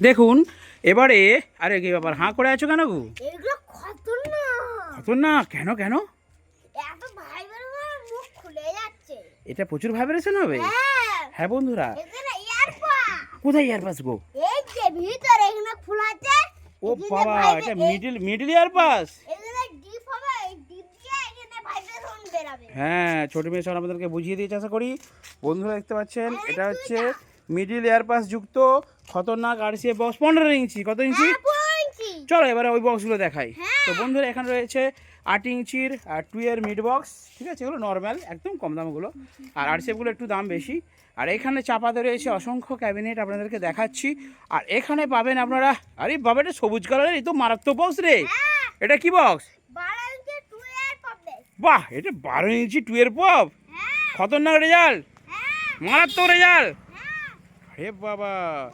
দেখুন এবারে আরে কি ব্যাপার হাঁ করে আছো কেন গো? খতরনাক। কেন কেন? এটা প্রচুর ভাইব্রেশন হবে? হ্যাঁ। হ্যাঁ বন্ধুরা। কোথায় ইয়ারপাস গো? ভিতরে এখানে খোলাতে ও বাবা এটা মিডিল মিডিল ইয়ারপাস দিয়ে হ্যাঁ ছোট মেয়ে সব আমাদেরকে বুঝিয়ে দিয়েছে আশা করি। বন্ধুরা দেখতে পাচ্ছেন এটা হচ্ছে মিডিল ইয়ারপাস যুক্ত খতরনাক আর সি বক্স পনেরো ইঞ্চি কত ইঞ্চি হ্যাঁ চলো এবারে ওই বক্সগুলো দেখাই। হ্যাঁ। তো বন্ধুরা এখানে রয়েছে আট ইঞ্চির আর টু এর মিড বক্স ঠিক আছে? এগুলো নর্মাল একদম কম দামগুলো। আর আরসিএফগুলো একটু দাম বেশি। আর এখানে চাপাতে রয়েছে অসংখ্য ক্যাবিনেট আপনাদেরকে দেখাচ্ছি। আর এখানে পাবেন আপনারা আরে বাবা এটা সবুজ কালারের এই তো মারাত্মক বক্স রে। হ্যাঁ। এটা কি বক্স বাহ এটা বারো ইঞ্চি টু এর পপ হ্যাঁ। খতরনাক রেজাল্ট হ্যাঁ। মারাত্মক রেজাল্ট হ্যাঁ হে বাবা।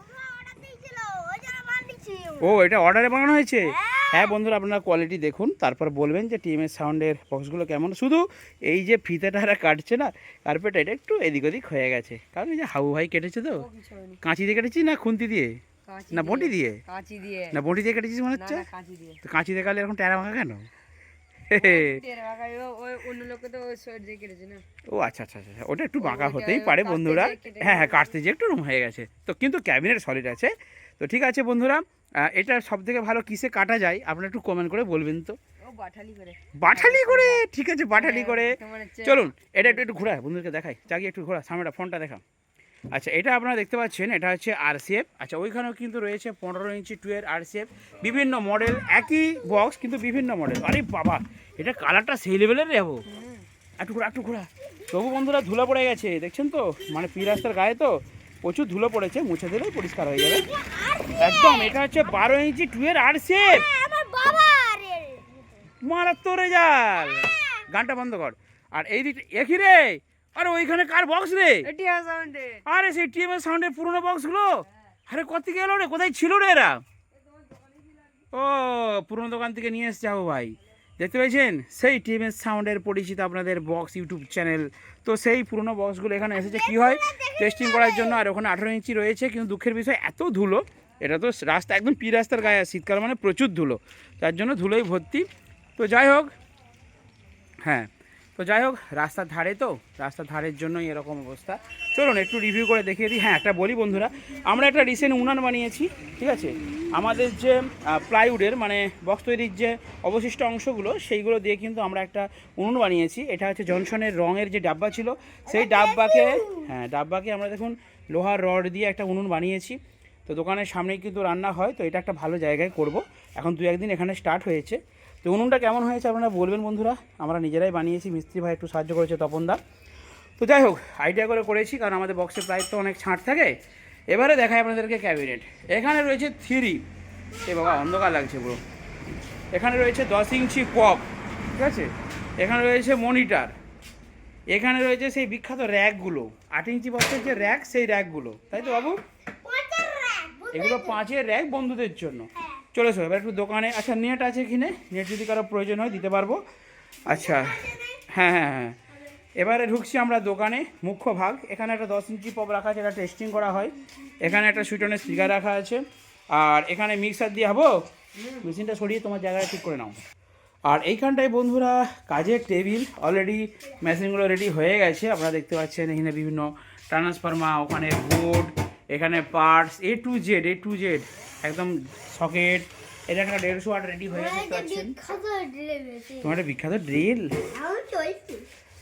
ও এটা অর্ডারে বানানো হয়েছে? হ্যাঁ। হ্যাঁ বন্ধুরা আপনারা কোয়ালিটি দেখুন। তারপর বলবেন যে টিএমএস সাউন্ডের বক্সগুলো কেমন। শুধু এই যে ফিতেটা এরা কাটছে না কার্পেট এটা একটু এদিক ওদিক হয়ে গেছে। কারণ এই যে হাউ ভাই কেটেছে তো। কাঁচি দিয়ে কেটেছিস না খুন্তি দিয়ে? না দিয়ে- বটি দিয়ে। না বটি দিয়ে কেটেছিস মনে হচ্ছে? কাঁচি দিয়ে। তো কাঁচি দিয়ে কাটলে এরকম টেরা মাখা কেন? ও আচ্ছা আচ্ছা আচ্ছা ওটা একটু বাঁকা হতেই পারে বন্ধুরা। হ্যাঁ হ্যাঁ কাটতে যে একটু রুম হয়ে গেছে। তো কিন্তু ক্যাবিনেট সলিড আছে। তো ঠিক আছে বন্ধুরা এটা সব থেকে ভালো কিসে কাটা যায় আপনারা একটু কমেন্ট করে বলবেন তো। বাঠালি করে। ঠিক আছে বাঠালি হ্যাঁ, করে। চলুন এটা একটু একটু ঘোরা বন্ধুদেরকে দেখাই। চাগিয়ে একটু ঘোরা সামনেটা ফোনটা দেখা আচ্ছা এটা আপনারা দেখতে পাচ্ছেন এটা হচ্ছে আরসিএফ আচ্ছা ওইখানেও কিন্তু রয়েছে পনেরো ইঞ্চি টুয়ের আরসিএফ বিভিন্ন মডেল একই বক্স কিন্তু বিভিন্ন মডেল আরে বাবা এটা কালারটা সেই লেভেলের হুম। একটু ঘোরা একটু ঘোরা। তবু বন্ধুরা ধুলো পড়ে গেছে দেখছেন তো? মানে পি রাস্তার গায়ে তো প্রচুর ধুলো পড়েছে মুছে দিলেই পরিষ্কার হয়ে যাবে। একদম এটা হচ্ছে বারো ইঞ্চি টুয়ের আরসিএফ হ্যাঁ, মারাত্মক রেজাল গানটা বন্ধ কর। আর এই দিকটা একই রে? আরে ওইখানে কার বক্স রে? আরে সেই টিএমএস সাউন্ডের পুরোনো বক্সগুলো আরে কত এলো রে? কোথায় ছিল রে এরা? ও পুরোনো দোকান থেকে নিয়ে এসছে যাব ভাই। দেখতে পেয়েছেন? সেই টিএমএস সাউন্ডের পরিচিত আপনাদের বক্স ইউটিউব চ্যানেল তো সেই পুরোনো বক্সগুলো এখানে এসেছে। কি হয়? টেস্টিং করার জন্য আর ওখানে আঠেরো ইঞ্চি রয়েছে কিন্তু দুঃখের বিষয় এত ধুলো এটা তো রাস্তা একদম পি রাস্তার গায়ে শীতকাল মানে প্রচুর ধুলো। তার জন্য ধুলোই ভর্তি। তো যাই হোক হ্যাঁ। তো যাই হোক রাস্তার ধারে তো রাস্তার ধারের জন্যই এরকম অবস্থা। চলুন একটু রিভিউ করে দেখিয়ে দিই। হ্যাঁ একটা বলি বন্ধুরা আমরা একটা রিসেন্ট উনান বানিয়েছি ঠিক আছে? আমাদের যে প্লাইউডের মানে বক্স তৈরির যে অবশিষ্ট অংশগুলো সেইগুলো দিয়ে কিন্তু আমরা একটা উনুন বানিয়েছি। এটা হচ্ছে জনসনের রঙের যে ডাব্বা ছিল সেই ডাব্বাকে হ্যাঁ ডাব্বাকে আমরা দেখুন লোহার রড দিয়ে একটা উনুন বানিয়েছি। তো দোকানের সামনেই কিন্তু রান্না হয় তো এটা একটা ভালো জায়গায় করব। এখন দু একদিন এখানে স্টার্ট হয়েছে। তো উনুনটা কেমন হয়েছে আপনারা বলবেন বন্ধুরা? আমরা নিজেরাই বানিয়েছি মিস্ত্রি ভাই একটু সাহায্য করেছে তপনদা তো যাই হোক আইডিয়া করে করেছি কারণ আমাদের বক্সের প্রাইস তো অনেক ছাঁট থাকে। এবারে দেখায় আপনাদেরকে ক্যাবিনেট এখানে রয়েছে থ্রি। এ বাবা অন্ধকার লাগছে পুরো। এখানে রয়েছে দশ ইঞ্চি পপ ঠিক আছে? এখানে রয়েছে মনিটার এখানে রয়েছে সেই বিখ্যাত র্যাকগুলো আট ইঞ্চি বক্সের যে র্যাক সেই র্যাকগুলো তাই তো বাবু? এগুলো পাঁচের র্যাক বন্ধুদের জন্য। চলে এসো, এবার একটু দোকানে আচ্ছা নেট আছে কিনে নেট যদি কারও প্রয়োজন হয়, দিতে পারব। আচ্ছা হ্যাঁ হ্যাঁ হ্যাঁ। এবারে ঢুকছি আমরা দোকানে, মুখ্য ভাগ। এখানে একটা দশ ইঞ্চি পপ রাখা আছে, এটা টেস্টিং করা হয়। এখানে একটা সুইটনের স্পিকার রাখা আছে। আর এখানে মিক্সার দিয়ে হব? মেশিনটা সরিয়ে তোমার জায়গায় ঠিক করে নাও। আর এইখানটায় বন্ধুরা, কাজের টেবিল অলরেডি মেশিনগুলো রেডি হয়ে গেছে। আপনারা দেখতে পাচ্ছেন, এখানে বিভিন্ন ট্রান্সফার্মা ওখানে বোর্ড এখানে parts A to Z A to Z একদম সকেট এটা একটা দেড়শো ওয়াট রেডি হয়ে গেছে তোমার একটা বিখ্যাত ড্রিল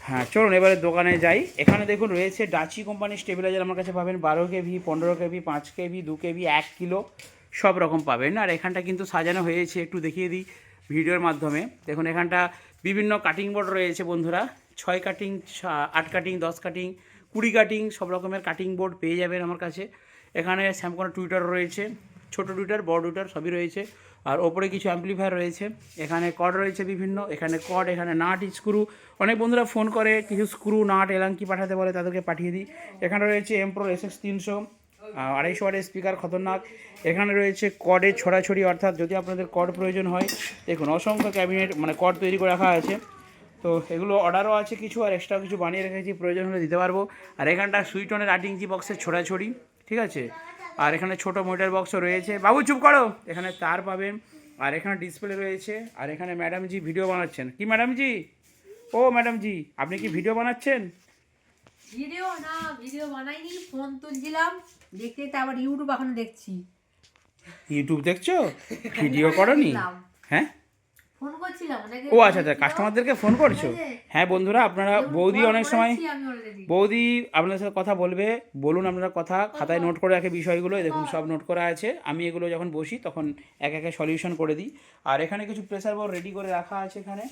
হ্যাঁ চলুন এবারে দোকানে যাই। এখানে দেখুন রয়েছে ডাচি কোম্পানির স্টেবিলাইজার আমার কাছে পাবেন বারো কেভি পনেরো কেভি পাঁচ কেভি দু কেভি এক কিলো সব রকম পাবেন। আর এখানটা কিন্তু সাজানো হয়েছে একটু দেখিয়ে দিই ভিডিওর মাধ্যমে। দেখুন এখানটা বিভিন্ন কাটিং বোর্ড রয়েছে বন্ধুরা। ছয় কাটিং আট কাটিং দশ কাটিং কুড়ি কাটিং সব রকমের কাটিং বোর্ড পেয়ে যাবেন আমার কাছে। এখানে স্যামকনের টুইটার রয়েছে, ছোট টুইটার বড় টুইটার সবই রয়েছে। আর ওপরে কিছু অ্যাম্পলিফায়ার রয়েছে, এখানে কড রয়েছে বিভিন্ন, এখানে কড এখানে নাট স্ক্রু অনেক বন্ধুরা ফোন করে, কিছু স্ক্রু নাট এলাঙ্কি পাঠাতে বলে, তাদেরকে পাঠিয়ে দিই। এখানে রয়েছে এমপ্রো এস এক্স তিনশো আড়াইশো ওয়াটের স্পিকার খতরনাক। এখানে রয়েছে কডের ছড়াছড়ি, অর্থাৎ যদি আপনাদের কড প্রয়োজন হয়, দেখুন, অসংখ্য ক্যাবিনেট মানে কড তৈরি করে রাখা আছে। তো এগুলো অর্ডারও আছে কিছু আর এক্সট্রা কিছু বানিয়ে রেখেছি প্রয়োজন হলে দিতে পারব। আর এখানটা সুইটনের আট ইঞ্চি বক্সের ছড়াছড়ি ঠিক আছে? আর এখানে ছোট মোটার বক্সও রয়েছে। বাবু চুপ করো! এখানে তার পাবেন আর এখানে ডিসপ্লে রয়েছে আর এখানে ম্যাডামজি ভিডিও বানাচ্ছেন। কি ম্যাডামজি ও ম্যাডামজি আপনি কি ভিডিও বানাচ্ছেন? ভিডিও না ভিডিও বানাইনি ফোন তুলছিলাম দেখতে দেখতে আবার ইউটিউব এখন দেখছি। ইউটিউব দেখছ? ভিডিও করনি। হ্যাঁ? ও আচ্ছা আচ্ছা কাস্টমারদেরকে ফোন করছ? হ্যাঁ বন্ধুরা আপনারা বৌদি অনেক সময় বৌদি আপনাদের সাথে কথা বলবে বলুন আপনারা কথা খাতায় নোট করে রাখে বিষয়গুলো দেখুন সব নোট করা আছে। আমি এগুলো যখন বসি তখন এক একে সলিউশন করে দিই। আর এখানে কিছু প্রেসার বল রেডি করে রাখা আছে এখানে।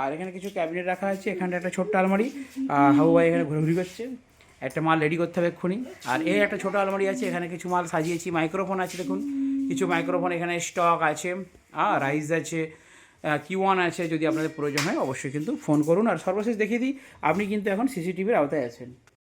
আর এখানে কিছু ক্যাবিনেট রাখা আছে এখানটা একটা ছোট্ট আলমারি। ভাই এখানে ঘুরে করছে। একটা মাল রেডি করতে হবে এক্ষুনি। আর এই একটা ছোট আলমারি আছে এখানে কিছু মাল সাজিয়েছি মাইক্রোফোন আছে দেখুন। কিছু মাইক্রোফোন এখানে স্টক আছে আর রাইস আছে কিউ ওয়ান আছে যদি আপনাদের প্রয়োজন হয়, অবশ্যই কিন্তু ফোন করুন। আর সর্বশেষ দেখিয়ে দিই, আপনি কিন্তু এখন সিসিটিভির আওতায় আছেন।